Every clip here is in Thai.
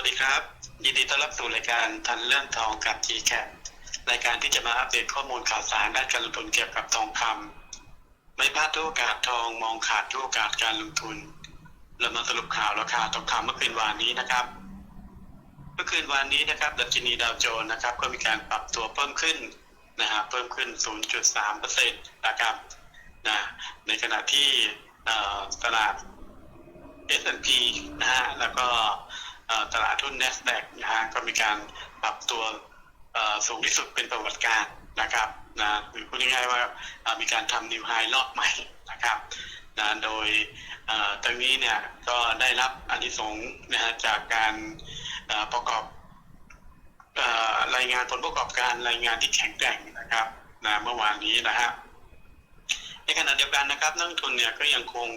วัสดีครับ ยินดีต้อนรับสู่รายการทันเรื่องทองกับ g c a p รายการที่จะมาอัปเดตข้อมูลข่าวสารด้านการลงทุนเกี่ยวกับทองคำไม่พลาดทุกโอกาสทองมองขาดทุกโอกาสการลงทุน เรามาสรุปข่าวราคาทองคำเมื่อคืนวานนี้นะครับ เมื่อคืนวานนี้นะครับดัชนีดาวโจนส์นะครับ ก็มีการปรับตัวเพิ่มขึ้นนะฮะเพิ่มขึ้น 0.3%นะครับนะในขณะที่เอ่อตลาด S&P นะฮะแล้วก็ ตลาดทุน NASDAQ นะฮะก็มีการปรับตัวสูงที่สุดเป็นประวัติการนะครับนะหรือพูดง่ายๆว่ามีการทำนิวไฮรอบใหม่นะครับนะโดยตรงนี้เนี่ยก็ได้รับอนิสงส์นะฮะจากการประกอบรายงานผลประกอบการรายงานที่แข็งแกร่งนะครับนะเมื่อวานนี้นะฮะในขณะเดียวกันนะครับนักทุนเนี่ยก็ยังคง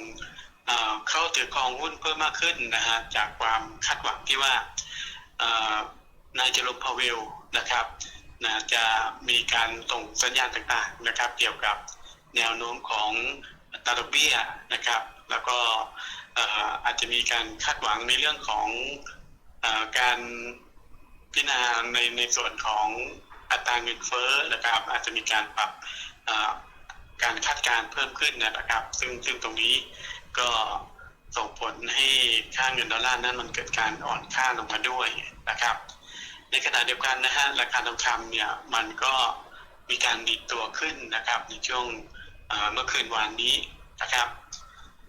เข้าถือครองหุ้นเพิ่มมากขึ้นนะฮะจากความคาดหวังที่ว่านายเจอร์มพาเวลนะครับนะจะมีการส่งสัญญาณต่างๆนะครับ เกี่ยวกับแนวโน้มของตาดอกเบี้ยนะครับ แล้วก็อาจจะมีการคาดหวังในเรื่องของอการพิจารณาในในส่วนของอัตราเงินเฟ้อนะครับ อาจจะมีการปรับการคาดการณ์เพิ่มขึ้นนะครับ ซึ่งซึ่งตรงนี้ ก็ส่งผลให้ค่าเงินดอลลาร์นั้นมันเกิดการอ่อนค่าลงมาด้วยนะครับ ในขณะเดียวกันนะฮะราคาทองคำเนี่ยมันก็มีการดีดตัวขึ้นนะครับ ในช่วงเมื่อคืนวานนี้นะครับ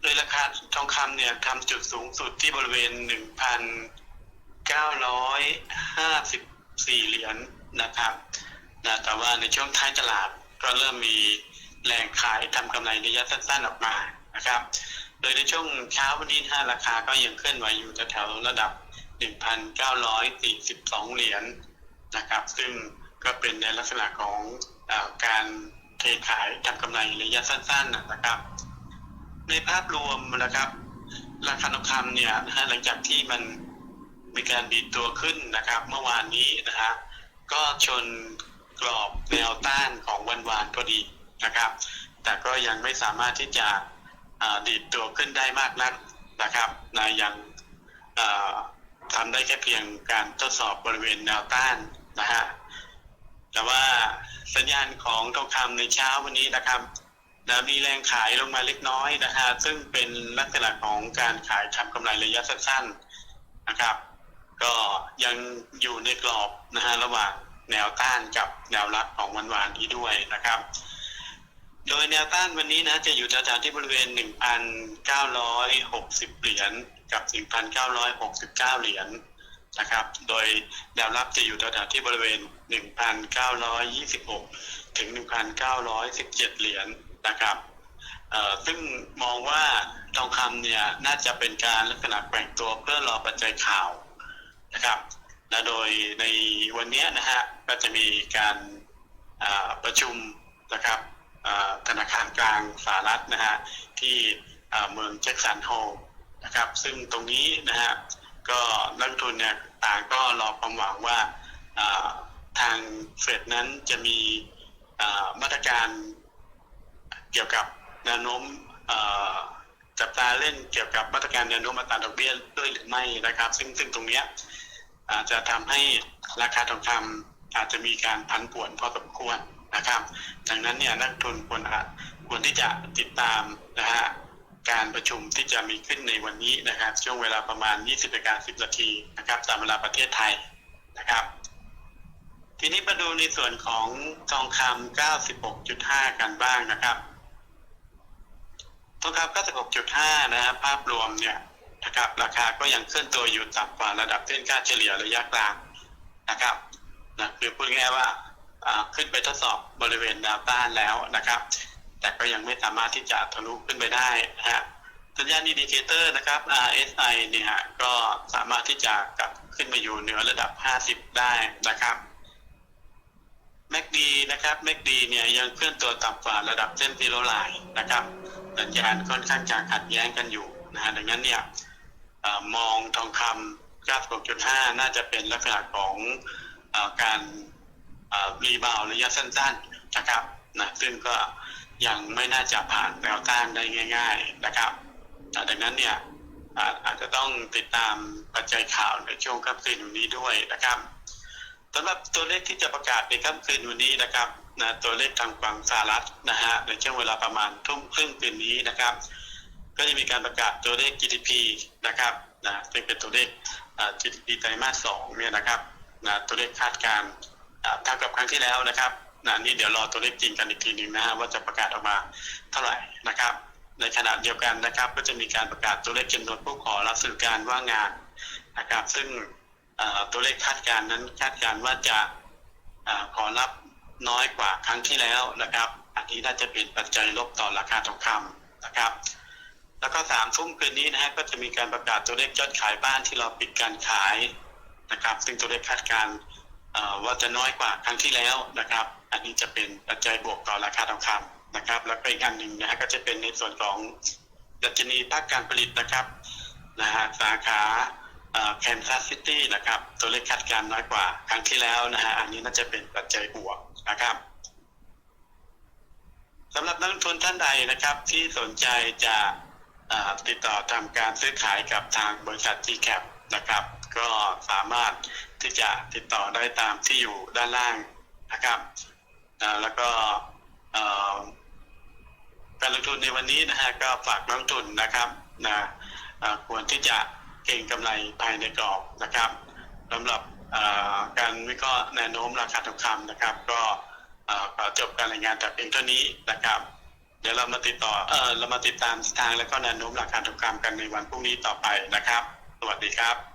โดยราคาทองคำเนี่ยทำจุดสูงสุดที่บริเวณ 1,954 เหรียญนะครับนะแต่ว่าในช่วงท้ายตลาดก็เริ่มมีแรงขายทำกำไรระยะสั้นๆออกมา นะครับ โดยในช่วงเช้าวันนี้นะฮะราคาก็ยังเคลื่อนไหวอยู่แถวระดับ 1,942 เหรียญนะครับ ซึ่งก็เป็นในลักษณะของอการเทขายทำกำไรระยะสั้นๆนะครับ ในภาพรวมนะครับ ราคาทองคำเนี่ยนะฮะหลังจากที่มันมีการดีดตัวขึ้นนะครับ เมื่อวานนี้นะฮะก็ชนกรอบแนวต้านของวันวานพอดีนะครับ แต่ก็ยังไม่สามารถที่จะ ดีดตัวขึ้นได้มากนักนะครับนะยังทำได้แค่เพียงการทดสอบบริเวณแนวต้านนะฮะแต่ว่าสัญญาณของทองคำในเช้าวันนี้นะครับนะมีแรงขายลงมาเล็กน้อยนะฮะซึ่งเป็นลักษณะของการขายทำกำไรระยะสั้นๆนะครับ ก็ยังอยู่ในกรอบนะฮะระหว่างแนวต้านกับแนวรับของวันวานนี้ด้วยนะครับ โดยแนวต้านวันนี้นะจะอยู่แถวๆที่บริเวณ 1,960 เหรียญกับ 1,969 เหรียญนะครับ โดยแนวรับจะอยู่แถวๆที่บริเวณ 1,926 ถึง 1,917 เหรียญนะครับซึ่งมองว่าทองคำเนี่ยน่าจะเป็นการลักษณะแกว่งตัวเพื่อรอปัจจัยข่าวนะครับ และโดยในวันนี้นะฮะก็จะมีการประชุมนะครับาคางสหรัฐนะฮะที่เมืองแจ็กสันโฮลนะครับซึ่งตรงนี้นะฮะก็นักทุนเนี่ยต่างก็รอความหวังว่าทางเฟดนั้นจะมีมาตรการเกี่ยวกับแนวโน้มจับตาเล่นเกี่ยวกับมาตรการแนวโน้มอัตราดอกเบี้ยด้วยหรือไม่นะครับ ซึ่งซึ่งตรงนี้อาจจะทำให้ราคาทองคำอาจจะมีการพันป่วนพอสมควรนะครับ ดังนั้นเนี่ยนักทุนควรอะ ควรที่จะติดตามนะฮะการประชุมที่จะมีขึ้นในวันนี้นะครับ ช่วงเวลาประมาณ 20นาฬิกา10นาทีนะครับ ตามเวลาประเทศไทยนะครับ ทีนี้มาดูในส่วนของทองคำ96.5 กันบ้างนะครับทองคำ96.5 นะครับภาพรวมเนี่ยนะครับ ราคาก็ยังเคลื่อนตัวอยู่ต่ำกว่าระดับเส้นค่าเฉลี่ยระยะกลางนะครับนะคือพูดง่ายว่าอ่าขึ้นไปทดสอบบริเวณแนวต้านแล้วนะครับ แต่ก็ยังไม่สามารถที่จะทะลุขึ้นไปได้นะฮะสัญญาณอินดิเคเตอร์นะครับ RSI เนี่ยก็สามารถที่จะกลับขึ้นมาอยู่เหนือระดับ 50 ได้นะครับ MACD นะครับ MACD เนี่ยยังเคลื่อนตัวต่ำกว่าระดับเส้นซีโรไลน์นะครับ สัญญาณค่อนข้างจะขัดแย้งกันอยู่นะฮะดังนั้นเนี่ยอมองทองคำ96.5 น่าจะเป็นลักษณะของอการรีบาวระยะสั้นๆนะครับนะซึ่งก็ ยังไม่น่าจะผ่านแนวต้านได้ง่าย ๆนะครับดังนั้นเนี่ยอาจจะต้องติดตามปัจจัยข่าวในช่วงค่ำคืนวันนี้ด้วยนะครับสำหรับตัวเลขที่จะประกาศในค่ำคืนวันนี้นะครับนะตัวเลขทางฝั่งสหรัฐนะฮะในช่วงเวลาประมาณทุ่มครึ่งคืนนี้นะครับ ก็จะมีการประกาศตัวเลข GDP นะครับนะซึ่งเป็นตัวเลข GDP ไตรมาสสองเนี่ยนะครับนะตัวเลขคาดการณ์เท่ากับครั้งที่แล้วนะครับ นะนี่เดี๋ยวรอตัวเลขจริงกันอีกทีหนึ่งนะฮะว่าจะประกาศออกมาเท่าไหร่นะครับ ในขณะเดียวกันนะครับ ก็จะมีการประกาศตัวเลขจำนวนผู้ขอรับสวัสดิการว่างงานนะครับ ซึ่งตัวเลขคาดการณ์นั้นคาดการณ์ว่าจะอขอรับน้อยกว่าครั้งที่แล้วนะครับ อันนี้น่าจะเป็นปัจจัยลบต่อราคาทองคำนะครับ แล้วก็สามทุ่มคืนนี้นะฮะก็จะมีการประกาศตัวเลขยอดขายบ้านที่เราปิดการขายนะครับ ซึ่งตัวเลขคาดการณ์ว่าจะน้อยกว่าครั้งที่แล้วนะครับ อันนี้จะเป็นปัจจัยบวกต่อราคาทองคำนะครับ แล้วก็อีกอันหนึ่งนะฮะก็จะเป็นในส่วนของดัชนีภาคการผลิตนะครับนะฮะสาขาแคนซัสซิตี้นะครับ ตัวเลขคาดการณ์น้อยกว่า ครั้งที่แล้วนะฮะอันนี้น่าจะเป็นปัจจัยบวกนะครับสำหรับนักลงทุนท่านใดนะครับ ที่สนใจจะติดต่อทำการซื้อขายกับทางบริษัท GCAP นะครับ ก็สามารถที่จะติดต่อได้ตามที่อยู่ด้านล่างนะครับ อ่าแล้วก็การลงทุนในวันนี้นะฮะก็ฝากนักทุนนะครับนะควรที่จะเก็งกำไรภายในกรอบนะครับสำหรับการวิเคราะห์แนวโน้มราคาทองคำนะครับ ก็ขอจบการรายงานแต่เพียงเท่านี้นะครับ เดี๋ยวเรามาติดต่อเออเรามาติดตามทิศทางและก็แนวโน้มราคาทองคำกันในวันพรุ่งนี้ต่อไปนะครับ สวัสดีครับ